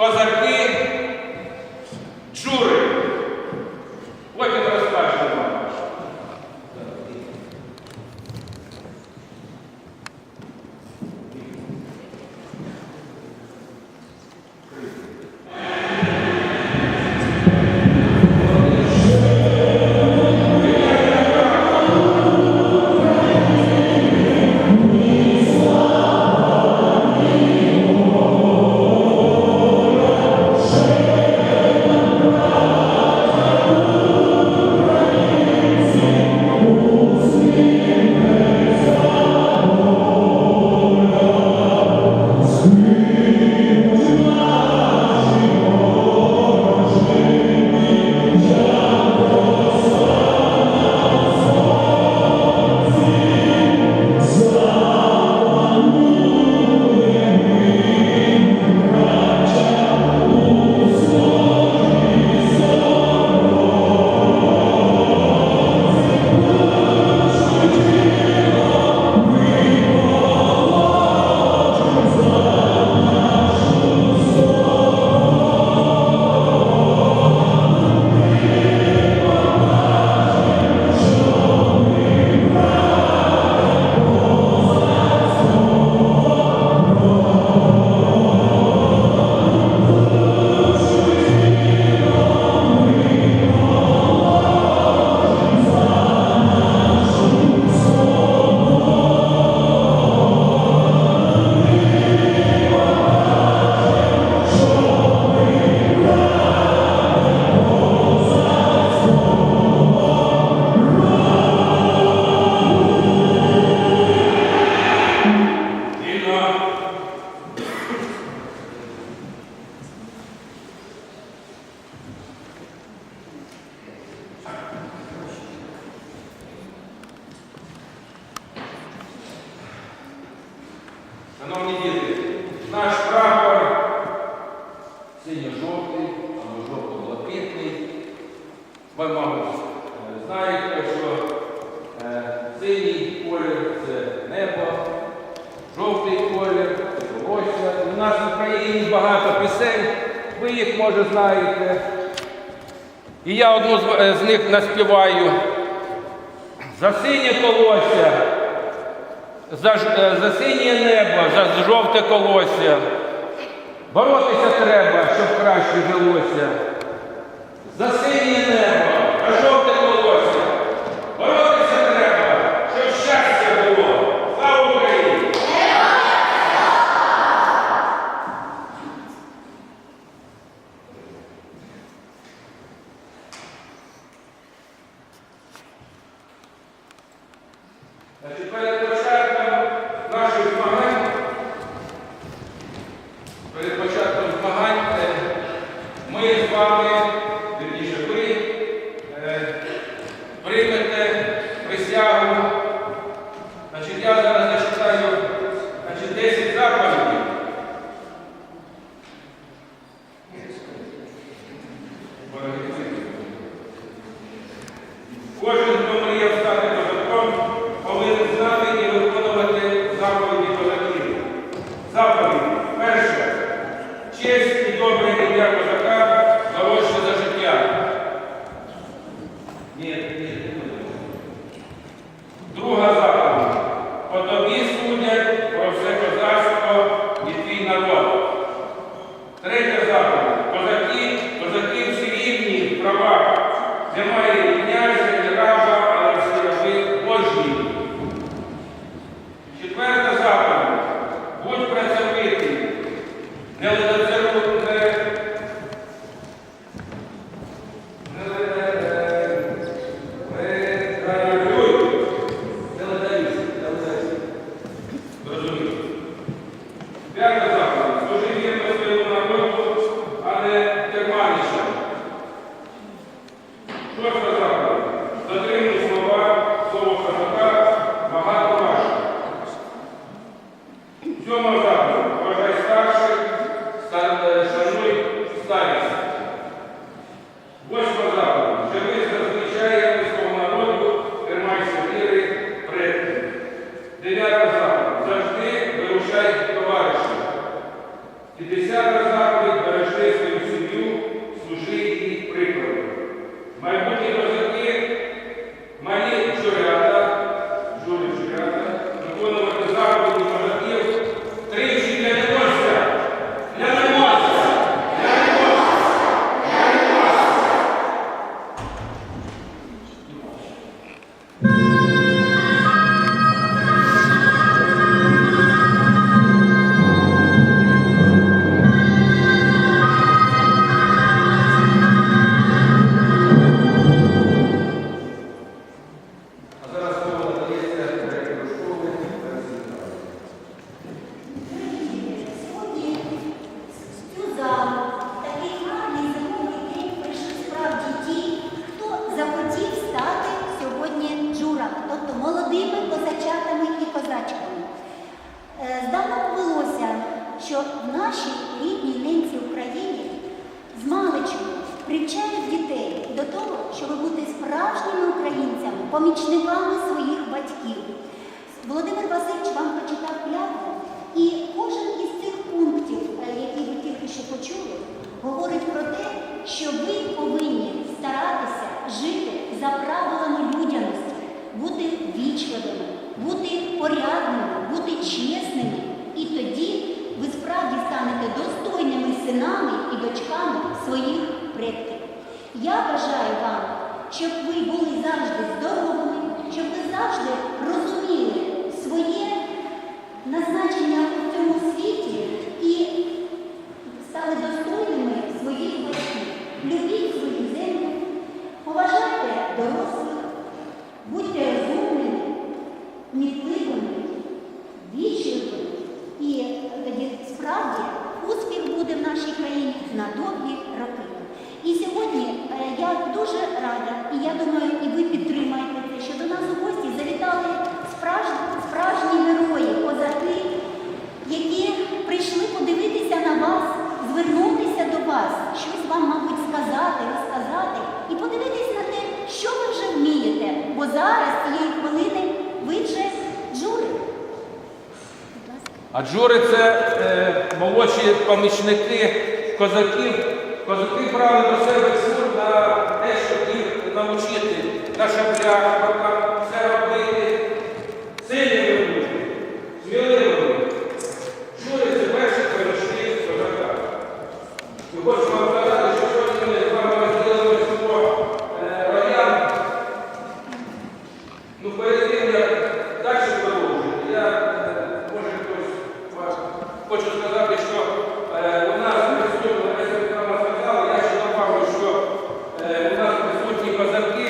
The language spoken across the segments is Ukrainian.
козаки Джури. Шановні діти, наш прапор синьо-жовтий або жовто-блакитний. Ви, мабуть, е, знаєте, що е, синій колір це небо, жовтий колір це волосся. У нас в Україні багато пісень, ви їх, може, знаєте. І я одну з, е, них наспіваю. За синє колосся, за, е, за синє небо, за жовте колосся. Боротися треба, щоб краще жилося. За синє небо, за жовте колосся. Боротися треба, щоб щастя було. Слава Україні! Значить, перед початком наших змагань, перед Дякую. Нашій рідній ненці Україні з маличку привчають дітей до того, щоб бути справжніми українцями, помічниками своїх батьків. Володимир Васильович вам прочитав клятву, і кожен із цих пунктів, е, які ви тільки що почули, говорить про те, що ви повинні старатися жити за правилами людяності, бути вічливими, бути порядними, бути чесними. І тоді ви справді станете достойними синами і дочками своїх предків. Я бажаю вам, щоб ви були завжди здоровими, щоб ви завжди розуміли своє назначення у цьому світі і стали достойними своїх батьків. Любіть свою землю, поважайте дорослих, будьте розумними, кмітливими, вічливими. І тоді справді успіх буде в нашій країні на довгі роки. І сьогодні е, я дуже рада, і я думаю, і ви підтримаєте це, що до нас у гості завітали справжні, справжні герої, козаки, які прийшли подивитися на вас, звернутися до вас, щось вам, мабуть, сказати, розказати, і подивитись на те, що ви вже вмієте. Бо зараз, цієї хвилини, ви вже джури. А джури це е, молодші помічники козаків. Козаки брали до себе джур на те, щоб їх навчити на шаблях, все робити. Сильними бути, сміливими. Джури це перші перейшли з козака. І хочу вам сказати, що сьогодні ми з вами розділили свого е, роян. Ну, перед тим, як далі продовжити, я, е, може, хтось вас хочу сказати, що е, у нас присутні, ви собі там сказали, я ще добавлю, що е, у нас присутні козаки,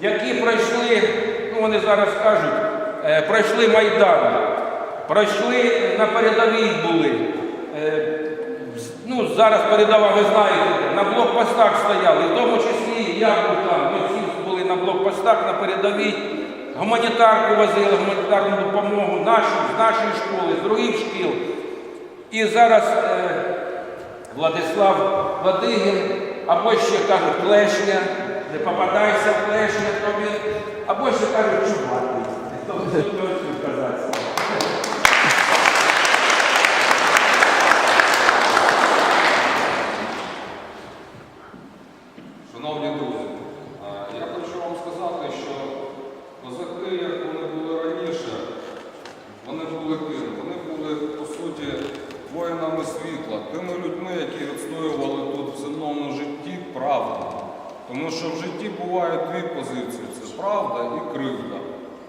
які пройшли, ну вони зараз кажуть, е, пройшли Майдан, пройшли на передовій були. Е, Ну, зараз передова, ви знаєте, на блокпостах стояли, в тому числі я був там, ми всі були на блокпостах, на передовій, гуманітарку возили, гуманітарну допомогу нашу, з нашої школи, з других шкіл. І зараз е, Владислав Владигін, або ще кажуть клешня, не попадайся в клешня тобі, або ще кажуть чувак. Тобто, що казати. Шановні друзі, е, я хочу вам сказати, що козаки, як вони були раніше, вони були ким? Вони були, по суті, воїнами світла, тими людьми, які відстоювали тут в земному житті правду. Тому що в житті бувають дві позиції це правда і кривда.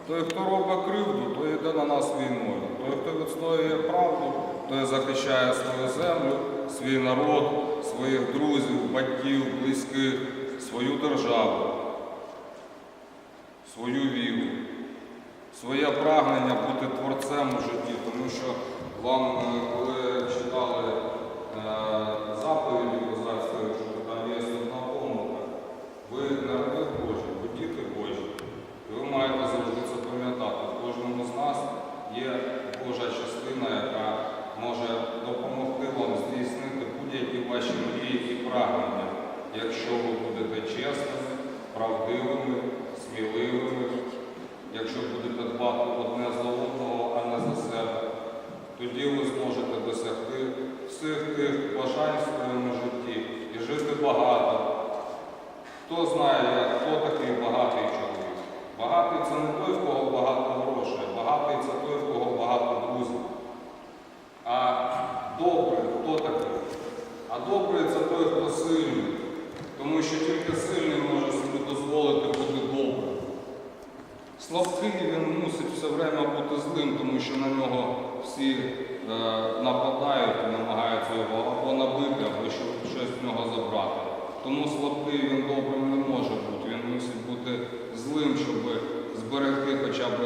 Той, хто робить кривду, той йде на нас війною. Той, хто відстоює правду, той захищає свою землю, свій народ, своїх друзів, батьків, близьких, свою державу, свою віру, своє прагнення бути творцем у житті. Тому що вам, е, коли читали е, заповіді козацької, що там є одна помилка, ви народи Божі, ви діти Божі. І ви маєте завжди це пам'ятати. В кожному з нас є Божа частина, яка може допомогти вам здійснити будь-які ваші мрії і прагнення, якщо ви будете чесними, правдивими, сміливими, якщо будете дбати одне за одного, а не за себе. Тоді ви зможете досягти всіх тих бажань в своєму житті і жити багато. Хто знає, хто такий багатий чоловік? Багатий це не той, в кого багато грошей, багатий це той, в кого багато друзів. А добрий хто такий? А добрий це. Тільки сильний може собі дозволити бути добрим. Слабкий він мусить все время бути злим, тому що на нього всі е, нападають і намагаються його або набити, або що- щось з нього забрати. Тому слабкий він добрим не може бути. Він мусить бути злим, щоб зберегти хоча б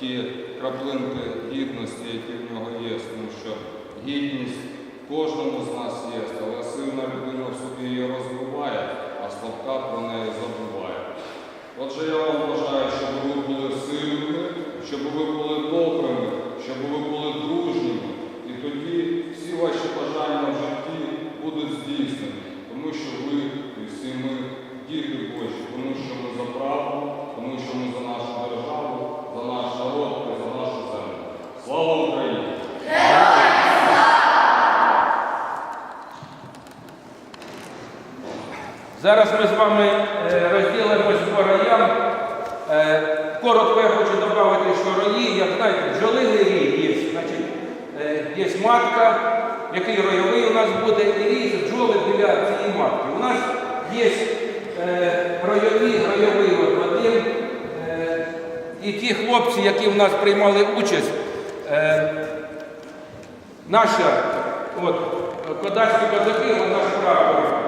ті краплинки гідності, які в нього є. Тому що гідність кожному з нас є, але сильна людина в собі її розвиває, а Златка про неї забуває. Отже, я вам бажаю, щоб ви були сильними, щоб ви були добрими, щоб ви були дружніми. І тоді всі ваші бажання в житті будуть здійснені, тому що ви і всі ми діти Божі, тому що ми за правду, тому що ми за нашу державу, за наш народ і за нашу землю. Слава Україні! Зараз ми з вами е, розділимось по роям. Е, коротко я хочу додати, що рої, як знаєте, бджолиний рій є. Значить, е, є матка, який ройовий у нас буде, і рій бджоли біля цієї матки. У нас є ройові, ройовий один. І ті хлопці, які в нас приймали участь, наша, от, кодацькі козаки, наш прапор.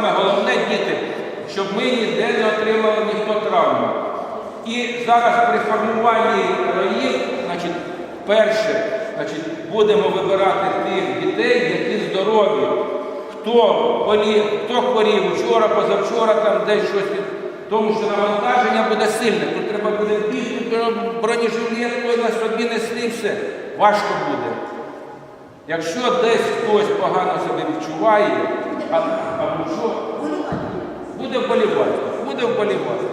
Саме головне, діти, щоб ми ніде не отримали ніхто травму. І зараз при формуванні роїв, значить, перше, значить, будемо вибирати тих дітей, які здорові, хто болів, хто хворів вчора, позавчора, там десь щось, тому що навантаження буде сильне. Тут треба буде бігти, е, бронежилет, на собі нести все. Важко буде. Якщо десь хтось погано себе відчуває, вболівати. Буде вболівати.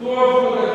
Хто буде?